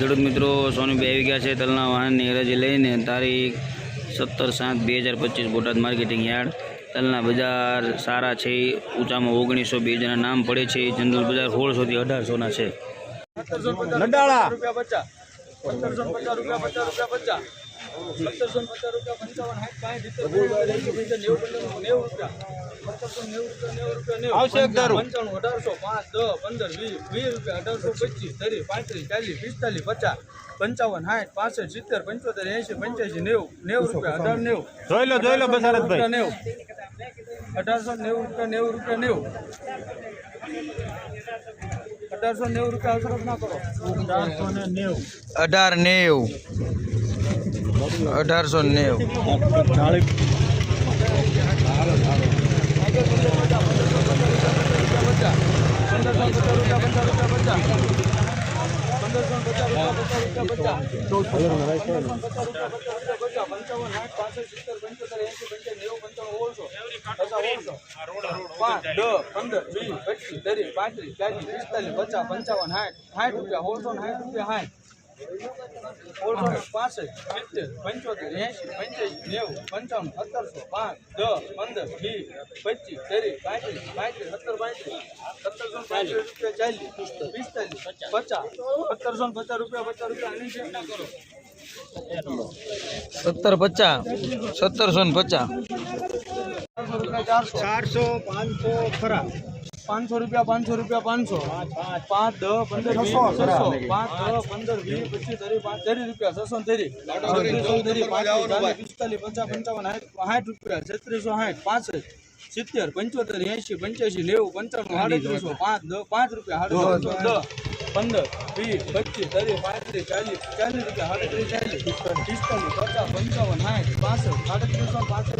ખેડૂત મિત્રો સોનીભાઈ આવી ગયા છે તલના વાહનની હરાજી લઈને તારીખ સત્તર સાત બે હજાર પચીસ બોટાદ માર્કેટિંગ યાર્ડ. તલના બજાર સારા છે ઊંચામાં ઓગણીસો બે હજારના નામ પડે છે જનરલ બજાર સોળસોથી અઢારસોના છે. સત્તરસો પચાસ રૂપિયા પંચાવન સાઠ પાંચ સિત્તેર નેવું નેવું નેવું રૂપિયા સત્તરસો નેવું રૂપિયા નેવું રૂપિયા નેવું આવશે પંચાણું અઢારસો પાંચ દસ પંદર વીસ વીસ રૂપિયા અઢારસો પચીસ ત્રીસ પાંત્રીસ ચાલીસ પિસ્તાલીસ પચાસ પંચાવન સાઠ પાસઠ સિત્તેર પંચોતેર એંશી પંચ્યાસી નેવું નેવું રૂપિયા અઢાર નેવું. જોઈ લો જોઈ લો બસારતભાઈ. નેવું. અઢારસો નેવું રૂપિયા નેવું રૂપિયા નેવું. અઢારસો નેવું રૂપિયા અસરત ના કરો અઢાર નેવ. અઢારસો નેવું પંદર વીસ પચીસ ત્રીસ પાંત્રીસ ચાલીસ પિસ્તાલીસ પચાસ પંચાવન સાઠ સાઠ રૂપિયા સોળસો સાઠ રૂપિયા સાઠ પંચોતેર એંશી પંચ્યાસી નેવું પંચાવન સત્તરસો પાંચ દસ પંદર વીસ પચીસ ત્રીસ પાંત્રીસ પાંત્રીસ સત્તર પાંત્રીસ સત્તરસો પાંત્રીસ રૂપિયા ચાલીસ પિસ્તાલીસ પચાસ સત્તરસો પચાસ રૂપિયા પચાસ રૂપિયા આની સત્તર પચાસ, સત્તરસો ને પચાસ. ચારસો, પાંચસો ખરા. પાંચસો રૂપિયા પાંચસો રૂપિયા પાંચસો પાંચ દસ પંદર છસો પાંચ દસ પંદર વીસ પચીસ ત્રીસ પાંચ ત્રીસ રૂપિયા છસો ત્રીસ ત્રીસો ત્રીસ પાંત્રીસ પિસ્તાલીસ પચાસ પંચાવન સાઠ સાઠ રૂપિયા છત્રીસો સાઠ પાસઠ સિત્તેર પંચોતેર એંશી પંચ્યાસી નેવું પંચાણું સાડત્રીસો પાંચ દસ પાંચ રૂપિયા સાડત્રીસો દસ પંદર વીસ પચીસ ત્રીસ પાંત્રીસ ચાલીસ ચાલીસ રૂપિયા સાડત્રીસ ચાલીસ પિસ્તાલીસ પચાસ પંચાવન સાઠ પાસઠ સાડત્રીસો પાસઠ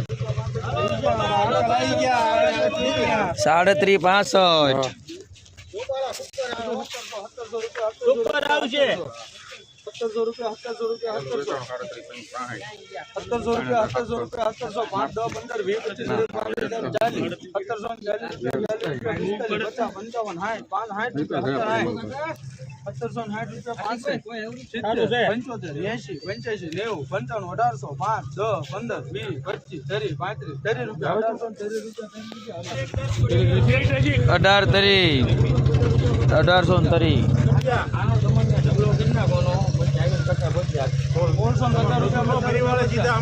રૂપિયા સાડત્રીસ પાસઠ ઉપર આવશે સત્તરસો રૂપિયા સત્તરસો રૂપિયા સત્તરસો રૂપિયા સત્તરસો રૂપિયા સત્તરસો પાંચ દસ પંદર વીસ પચીસ ચાલીસ સત્તરસો ચાલીસ પંચાવન સાઠ પાંચ સાઠ રૂપિયા સત્તર સાઠ સત્તરસો સાઠ રૂપિયા પંચોતેર એસી પંચ્યાસી નેવું પંચાણું અઢારસો પાંચ દસ પંદર વીસ પચીસ ત્રીસ પાંત્રીસ ત્રીસ રૂપિયા અઢારસો ત્રીસ અઢાર તરી અઢારસો તરી આનો તમને ઢગલો કરી નાખવાનો સોળસો પચાસ રૂપિયા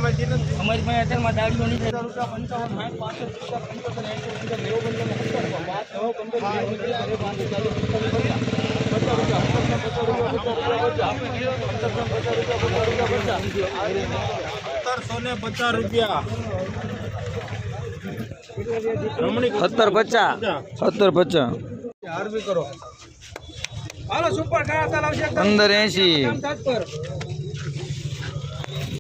અમારી પાસે અત્યારમાં દાડીઓ નહીં થાય. રૂપિયા પંચાવન સાઠ પાસઠ રૂપિયા પંચોતેર એંશી રૂપિયા નેવું પંચાવન સત્તર પાંચ નવ પંદર સત્તરસો ને પચાસ રૂપિયા સત્તર પચાસ સત્તર પચાસ અંદર કરો હાલો સુપર કયા પંદર પર